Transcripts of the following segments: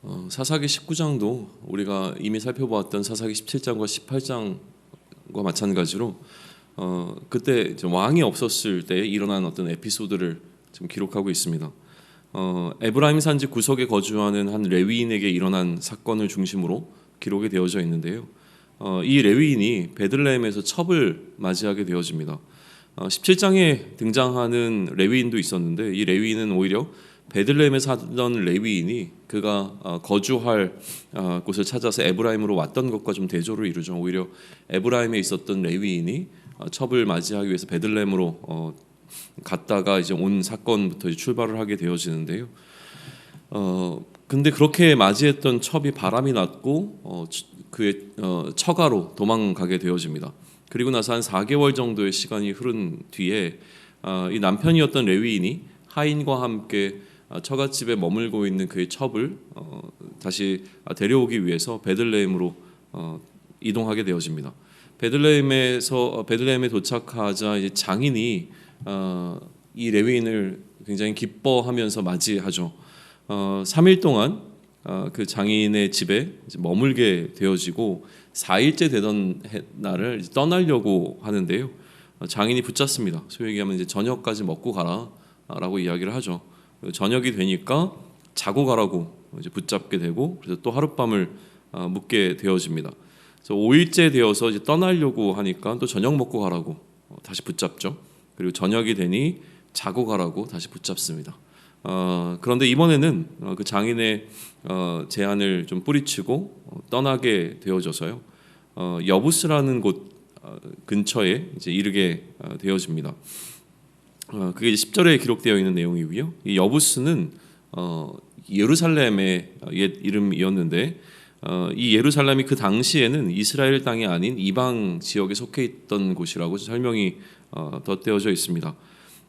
어, 사사기 19장도 우리가 이미 살펴보았던 사사기 17장과 18장과 마찬가지로 어, 그때 왕이 없었을 때 일어난 어떤 에피소드를 지금 기록하고 있습니다. 어, 에브라임 산지 구석에 거주하는 한 레위인에게 일어난 사건을 중심으로 기록이 되어져 있는데요. 어, 이 레위인이 베들레헴에서 첩을 맞이하게 되어집니다. 어, 17장에 등장하는 레위인도 있었는데 이 레위인은 오히려 베들레헴에 살던 레위인이 그가 어, 거주할 어, 곳을 찾아서 에브라임으로 왔던 것과 좀 대조를 이루죠. 오히려 에브라임에 있었던 레위인이 어, 첩을 맞이하기 위해서 베들레헴으로 어, 갔다가 이제 온 사건부터 출발을 하게 되어지는데요. 어 근데 그렇게 맞이했던 첩이 바람이 났고 어 치- 그의 어, 처가로 도망가게 되어집니다. 그리고 나서 한 4개월 정도의 시간이 흐른 뒤에 어, 이 남편이었던 레위인이 하인과 함께 어, 처갓집에 머물고 있는 그의 첩을 어, 다시 데려오기 위해서 베들레헴으로 어, 이동하게 되어집니다. 베들레헴에서 어, 베들레헴에 도착하자 장인이 어, 이 레위인을 굉장히 기뻐하면서 맞이하죠. 어, 3일 동안 어, 그 장인의 집에 머물게 되어지고 4일째 되던 해- 날을 떠나려고 하는데요. 어, 장인이 붙잡습니다. 소위 얘기하면 이제 저녁까지 먹고 가라라고 이야기를 하죠. 저녁이 되니까 자고 가라고 이제 붙잡게 되고 그래서 또 하룻밤을 어, 묵게 되어집니다. 그래서 5일째 되어서 이제 떠나려고 하니까 또 저녁 먹고 가라고 어, 다시 붙잡죠. 그리고 저녁이 되니 자고 가라고 다시 붙잡습니다. 어, 그런데 이번에는 어, 그 장인의 어, 제안을 좀 뿌리치고 어, 떠나게 되어져서요. 어, 여부스라는 곳 어, 근처에 이제 이르게 어, 되어집니다. 어, 그게 10절에 기록되어 있는 내용이고요. 이 여부스는 어, 예루살렘의 어, 옛 이름이었는데 어, 이 예루살렘이 그 당시에는 이스라엘 땅이 아닌 이방 지역에 속해 있던 곳이라고 설명이 어, 덧대어져 있습니다.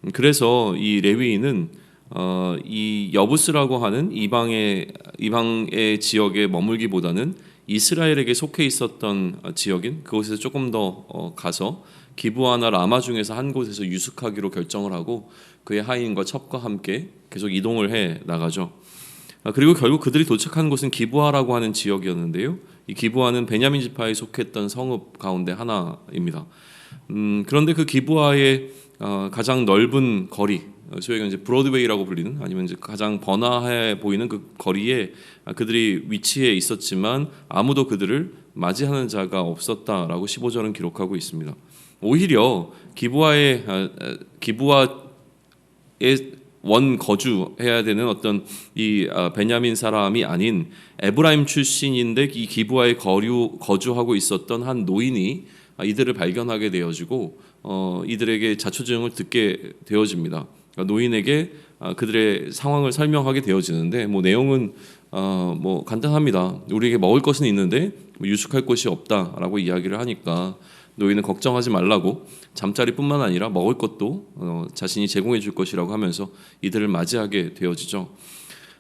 음, 그래서 이 레위인은 어, 이 여부스라고 하는 이방의 이방의 지역에 머물기보다는 이스라엘에게 속해 있었던 어, 지역인 그곳에서 조금 더 어, 가서 기부하나 라마 중에서 한 곳에서 유숙하기로 결정을 하고 그의 하인과 첩과 함께 계속 이동을 해 나가죠. 아, 그리고 결국 그들이 도착한 곳은 기부하라고 하는 지역이었는데요. 이 기부하는 베냐민 지파에 속했던 성읍 가운데 하나입니다. 음, 그런데 그 기부하의 어, 가장 넓은 거리, 어, 소위 이제 브로드웨이라고 불리는 아니면 이제 가장 번화해 보이는 그 거리에 아, 그들이 위치해 있었지만 아무도 그들을 맞이하는 자가 없었다라고 15절은 기록하고 있습니다. 오히려 기부하의 아, 아, 기부하의 원 거주해야 되는 어떤 이 아, 베냐민 사람이 아닌 에브라임 출신인데 이 기부하에 거류 거주하고 있었던 한 노인이 아, 이들을 발견하게 되어지고 어, 이들에게 자초지종을 듣게 되어집니다. 그러니까 노인에게 아, 그들의 상황을 설명하게 되어지는데 뭐 내용은 어, 뭐 간단합니다. 우리에게 먹을 것은 있는데 뭐 유숙할 곳이 없다라고 이야기를 하니까 노인은 걱정하지 말라고 잠자리뿐만 아니라 먹을 것도 어, 자신이 제공해 줄 것이라고 하면서 이들을 맞이하게 되어지죠.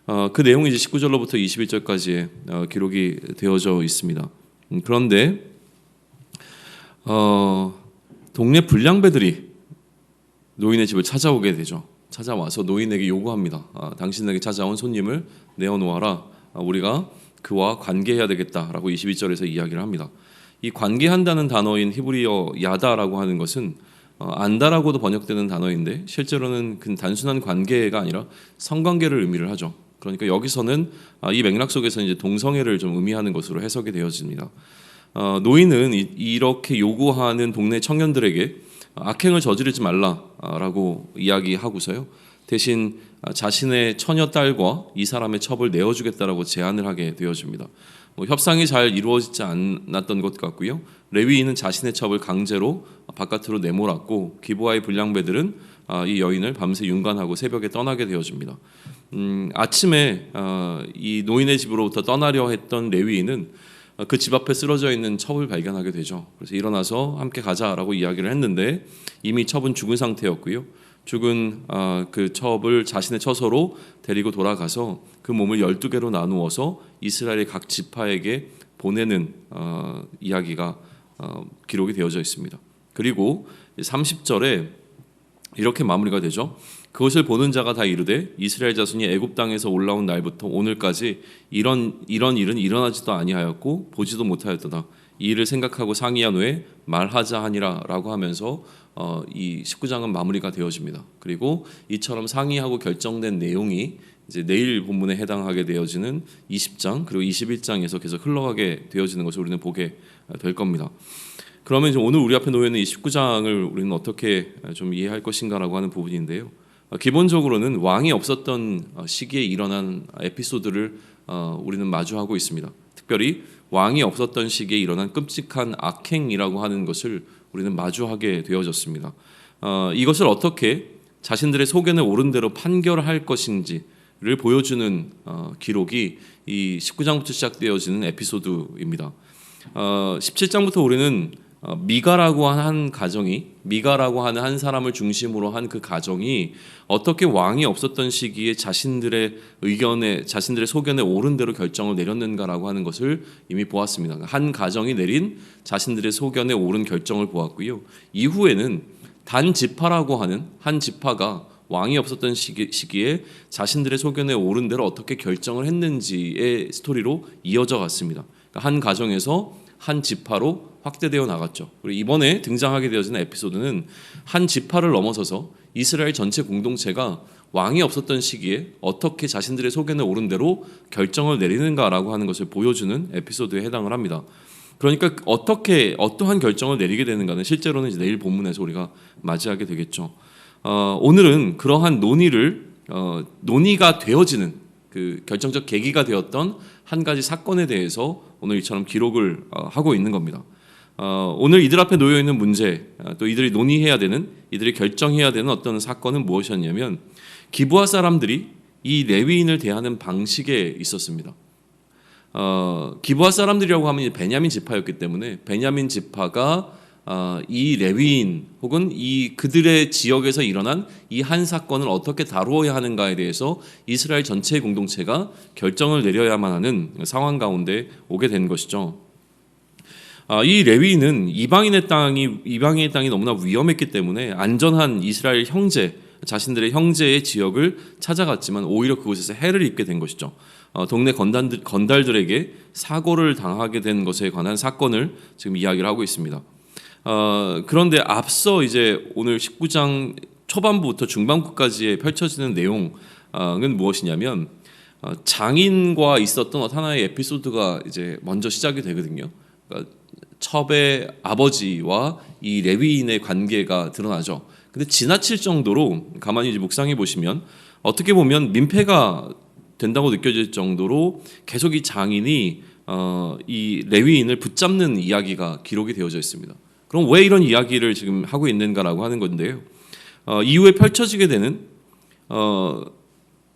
어, 그 내용이 이제 19절로부터 21절까지의 어, 기록이 되어져 있습니다. 음, 그런데 어, 동네 불량배들이 노인의 집을 찾아오게 되죠. 찾아와서 노인에게 요구합니다. 아, 당신에게 찾아온 손님을 내어놓아라. 아, 우리가 그와 관계해야 되겠다라고 22절에서 이야기를 합니다. 이 관계한다는 단어인 히브리어 야다라고 하는 것은 어, 안다라고도 번역되는 단어인데 실제로는 그 단순한 관계가 아니라 성관계를 의미를 하죠. 그러니까 여기서는 아, 이 맥락 속에서 이제 동성애를 좀 의미하는 것으로 해석이 되어집니다. 어, 노인은 이, 이렇게 요구하는 동네 청년들에게 악행을 저지르지 말라라고 이야기하고서요. 대신 아, 자신의 처녀 딸과 이 사람의 첩을 내어주겠다라고 제안을 하게 되어집니다. 뭐 협상이 잘 이루어지지 않았던 것 같고요. 레위인은 자신의 첩을 강제로 바깥으로 내몰았고 기부하의 불량배들은 아, 이 여인을 밤새 윤관하고 새벽에 떠나게 되어집니다. 음, 아침에 아, 이 노인의 집으로부터 떠나려 했던 레위인은 그 집 앞에 쓰러져 있는 첩을 발견하게 되죠. 그래서 일어나서 함께 가자라고 이야기를 했는데 이미 첩은 죽은 상태였고요. 죽은 아, 그 첩을 자신의 처소로 데리고 돌아가서 그 몸을 12개로 나누어서 이스라엘의 각 지파에게 보내는 어, 이야기가 어, 기록이 되어져 있습니다. 그리고 30절에 이렇게 마무리가 되죠. 그것을 보는 자가 다 이르되 이스라엘 자손이 애굽 땅에서 올라온 날부터 오늘까지 이런 이런 일은 일어나지도 아니하였고 보지도 못하였도다. 이 일을 생각하고 상의한 후에 말하자 하니라라고 하면서 어, 이 19장은 마무리가 되어집니다. 그리고 이처럼 상의하고 결정된 내용이 이제 내일 본문에 해당하게 되어지는 20장 그리고 21장에서 계속 흘러가게 되어지는 것을 우리는 보게 될 겁니다. 그러면 이제 오늘 우리 앞에 놓여 있는 이 19장을 우리는 어떻게 좀 이해할 것인가라고 하는 부분인데요. 어, 기본적으로는 왕이 없었던 어, 시기에 일어난 에피소드를 어, 우리는 마주하고 있습니다. 특별히 왕이 없었던 시기에 일어난 끔찍한 악행이라고 하는 것을 우리는 마주하게 되어졌습니다. 어, 이것을 어떻게 자신들의 소견에 옳은 대로 판결할 것인지 를 보여주는 어, 기록이 이 19장부터 시작되어지는 에피소드입니다. 어, 17장부터 우리는 어, 미가라고 한, 한 가정이 미가라고 하는 한 사람을 중심으로 한 그 가정이 어떻게 왕이 없었던 시기에 자신들의 의견에 자신들의 소견에 옳은 대로 결정을 내렸는가라고 하는 것을 이미 보았습니다. 한 가정이 내린 자신들의 소견에 옳은 결정을 보았고요. 이후에는 단 지파라고 하는 한 지파가 왕이 없었던 시기, 시기 에 자신들의 소견에 옳은 대로 어떻게 결정을 했는지의 스토리로 이어져 갔습니다. 그러니까 한 가정에서 한 지파로 확대되어 나갔죠. 그리고 이번에 등장하게 되어지는 에피소드는 한 지파를 넘어서서 이스라엘 전체 공동체가 왕이 없었던 시기에 어떻게 자신들의 소견에 옳은 대로 결정을 내리는가라고 하는 것을 보여주는 에피소드에 해당을 합니다. 그러니까 어떻게 어떠한 결정을 내리게 되는가는 실제로는 내일 본문에서 우리가 맞이하게 되겠죠. 어, 오늘은 그러한 논의를 어, 논의가 되어지는 그 결정적 계기가 되었던 한 가지 사건에 대해서 오늘 이처럼 기록을 어, 하고 있는 겁니다. 어, 오늘 이들 앞에 놓여 있는 문제, 어, 또 이들이 논의해야 되는, 이들이 결정해야 되는 어떤 사건은 무엇이었냐면 기부하 사람들이 이 레위인을 대하는 방식에 있었습니다. 어, 기부하 사람들이라고 하면 베냐민 지파였기 때문에 베냐민 지파가 어, 이 레위인 혹은 이 그들의 지역에서 일어난 이 한 사건을 어떻게 다루어야 하는가에 대해서 이스라엘 전체 공동체가 결정을 내려야만 하는 상황 가운데 오게 된 것이죠. 아, 이 레위인은 이방인의 땅이 이방인의 땅이 너무나 위험했기 때문에 안전한 이스라엘 형제 자신들의 형제의 지역을 찾아갔지만 오히려 그곳에서 해를 입게 된 것이죠. 어, 동네 건달들, 건달들에게 사고를 당하게 된 것에 관한 사건을 지금 이야기를 하고 있습니다. 어, 그런데 앞서 이제 오늘 19장 초반부터 중반부까지의 펼쳐지는 내용은 무엇이냐면 어, 장인과 있었던 하나의 에피소드가 이제 먼저 시작이 되거든요. 그러니까 첩의 아버지와 이 레위인의 관계가 드러나죠. 근데 지나칠 정도로 가만히 이제 묵상해 보시면 어떻게 보면 민폐가 된다고 느껴질 정도로 계속 이 장인이 어, 이 레위인을 붙잡는 이야기가 기록이 되어져 있습니다. 그럼 왜 이런 이야기를 지금 하고 있는가라고 하는 건데요. 어, 이후에 펼쳐지게 되는 어,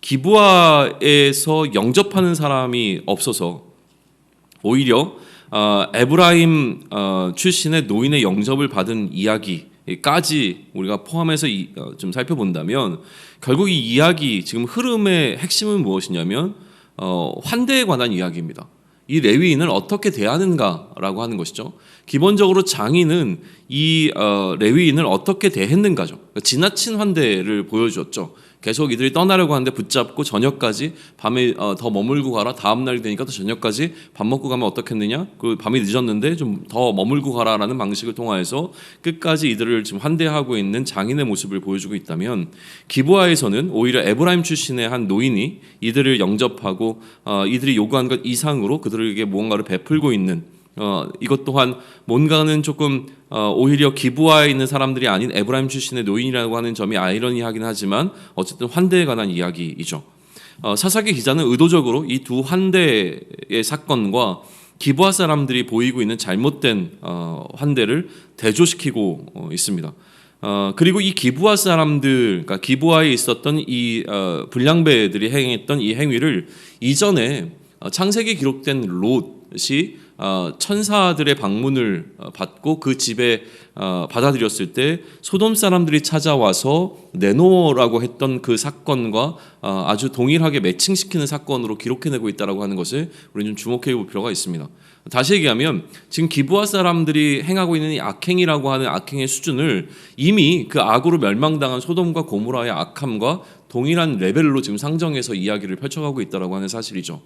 기부하에서 영접하는 사람이 없어서 오히려 어, 에브라임 어, 출신의 노인의 영접을 받은 이야기까지 우리가 포함해서 이, 어, 좀 살펴본다면 결국 이 이야기 지금 흐름의 핵심은 무엇이냐면 어, 환대에 관한 이야기입니다. 이 레위인을 어떻게 대하는가라고 하는 것이죠. 기본적으로 장인은 이 어, 레위인을 어떻게 대했는가죠. 그러니까 지나친 환대를 보여주었죠. 계속 이들이 떠나려고 하는데 붙잡고 저녁까지 밤에 어, 더 머물고 가라. 다음 날이 되니까 또 저녁까지 밥 먹고 가면 어떻겠느냐? 그 밤이 늦었는데 좀 더 머물고 가라라는 방식을 통하여서 끝까지 이들을 지금 환대하고 있는 장인의 모습을 보여주고 있다면 기부하에서는 오히려 에브라임 출신의 한 노인이 이들을 영접하고 어, 이들이 요구한 것 이상으로 그들에게 무언가를 베풀고 있는 어, 이것 또한 뭔가는 조금 어, 오히려 기부하에 있는 사람들이 아닌 에브라임 출신의 노인이라고 하는 점이 아이러니하긴 하지만 어쨌든 환대에 관한 이야기이죠. 어, 사사기 기자는 의도적으로 이 두 환대의 사건과 기부하 사람들이 보이고 있는 잘못된 어, 환대를 대조시키고 어, 있습니다. 어, 그리고 이 기부하 사람들, 그러니까 기부하에 있었던 이 어, 불량배들이 행했던 이 행위를 이전에 어, 창세기 기록된 롯이 어, 천사들의 방문을 어, 받고 그 집에 어, 받아들였을 때 소돔 사람들이 찾아와서 내놓으라고 했던 그 사건과 어, 아주 동일하게 매칭시키는 사건으로 기록해내고 있다라고 하는 것을 우리는 좀 주목해 볼 필요가 있습니다. 다시 얘기하면 지금 기부하 사람들이 행하고 있는 이 악행이라고 하는 악행의 수준을 이미 그 악으로 멸망당한 소돔과 고모라의 악함과 동일한 레벨로 지금 상정해서 이야기를 펼쳐가고 있다라고 하는 사실이죠.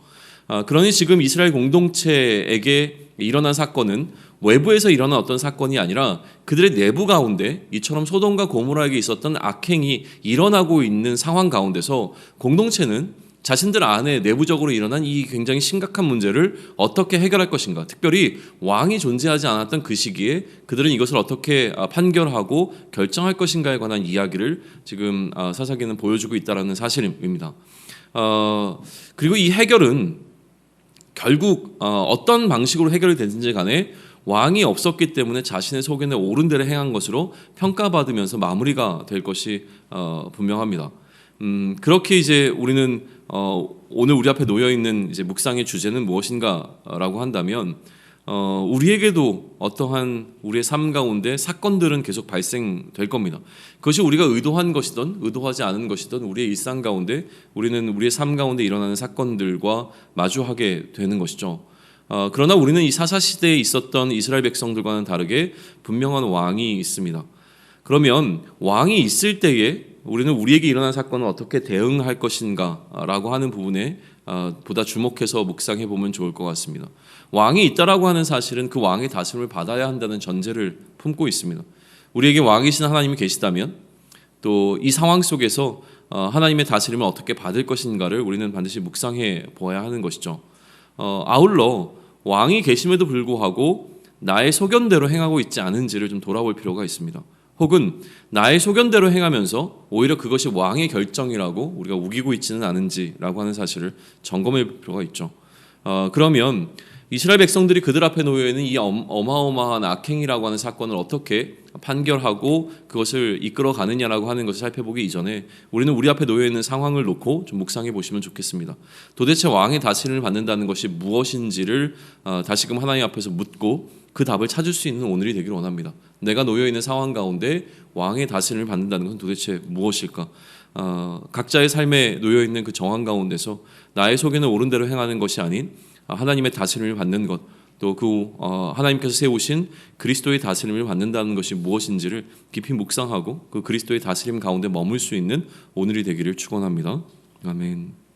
아, 그러니 지금 이스라엘 공동체에게 일어난 사건은 외부에서 일어난 어떤 사건이 아니라 그들의 내부 가운데 이처럼 소돔과 고모라에게 있었던 악행이 일어나고 있는 상황 가운데서 공동체는 자신들 안에 내부적으로 일어난 이 굉장히 심각한 문제를 어떻게 해결할 것인가. 특별히 왕이 존재하지 않았던 그 시기에 그들은 이것을 어떻게 아, 판결하고 결정할 것인가에 관한 이야기를 지금 아, 사사기는 보여주고 있다라는 사실입니다. 어, 그리고 이 해결은 결국 어, 어떤 방식으로 해결이 되든지 간에 왕이 없었기 때문에 자신의 소견에 옳은 대로 행한 것으로 평가받으면서 마무리가 될 것이 어, 분명합니다. 음, 그렇게 이제 우리는 어, 오늘 우리 앞에 놓여 있는 이제 묵상의 주제는 무엇인가라고 한다면 어, 우리에게도 어떠한 우리의 삶 가운데 사건들은 계속 발생될 겁니다. 그것이 우리가 의도한 것이든 의도하지 않은 것이든 우리의 일상 가운데 우리는 우리의 삶 가운데 일어나는 사건들과 마주하게 되는 것이죠. 어, 그러나 우리는 이 사사 시대에 있었던 이스라엘 백성들과는 다르게 분명한 왕이 있습니다. 그러면 왕이 있을 때에 우리는 우리에게 일어난 사건을 어떻게 대응할 것인가라고 하는 부분에 어, 보다 주목해서 묵상해 보면 좋을 것 같습니다. 왕이 있다라고 하는 사실은 그 왕의 다스림을 받아야 한다는 전제를 품고 있습니다. 우리에게 왕이신 하나님이 계시다면 또 이 상황 속에서 어, 하나님의 다스림을 어떻게 받을 것인가를 우리는 반드시 묵상해 보아야 하는 것이죠. 어, 아울러 왕이 계심에도 불구하고 나의 소견대로 행하고 있지 않은지를 좀 돌아볼 필요가 있습니다. 혹은 나의 소견대로 행하면서 오히려 그것이 왕의 결정이라고 우리가 우기고 있지는 않은지라고 하는 사실을 점검해 볼 필요가 있죠. 어, 그러면 이스라엘 백성들이 그들 앞에 놓여 있는 이 엄- 어마어마한 악행이라고 하는 사건을 어떻게 판결하고 그것을 이끌어 가느냐라고 하는 것을 살펴보기 이전에 우리는 우리 앞에 놓여 있는 상황을 놓고 좀 묵상해 보시면 좋겠습니다. 도대체 왕의 다스림을 받는다는 것이 무엇인지를 어, 다시금 하나님 앞에서 묻고 그 답을 찾을 수 있는 오늘이 되기를 원합니다. 내가 놓여 있는 상황 가운데 왕의 다스림을 받는다는 것은 도대체 무엇일까? 어, 각자의 삶에 놓여 있는 그 정황 가운데서 나의 속에는 옳은 대로 행하는 것이 아닌 아, 하나님의 다스림을 받는 것, 또그 하나님께서 세우신 그리스도의 다스림을 받는다는 것이 무엇인지를 깊이 묵상하고 그 그리스도의 다스림 가운데 머물 수 있는 오늘이 되기를 축원합니다. 아멘.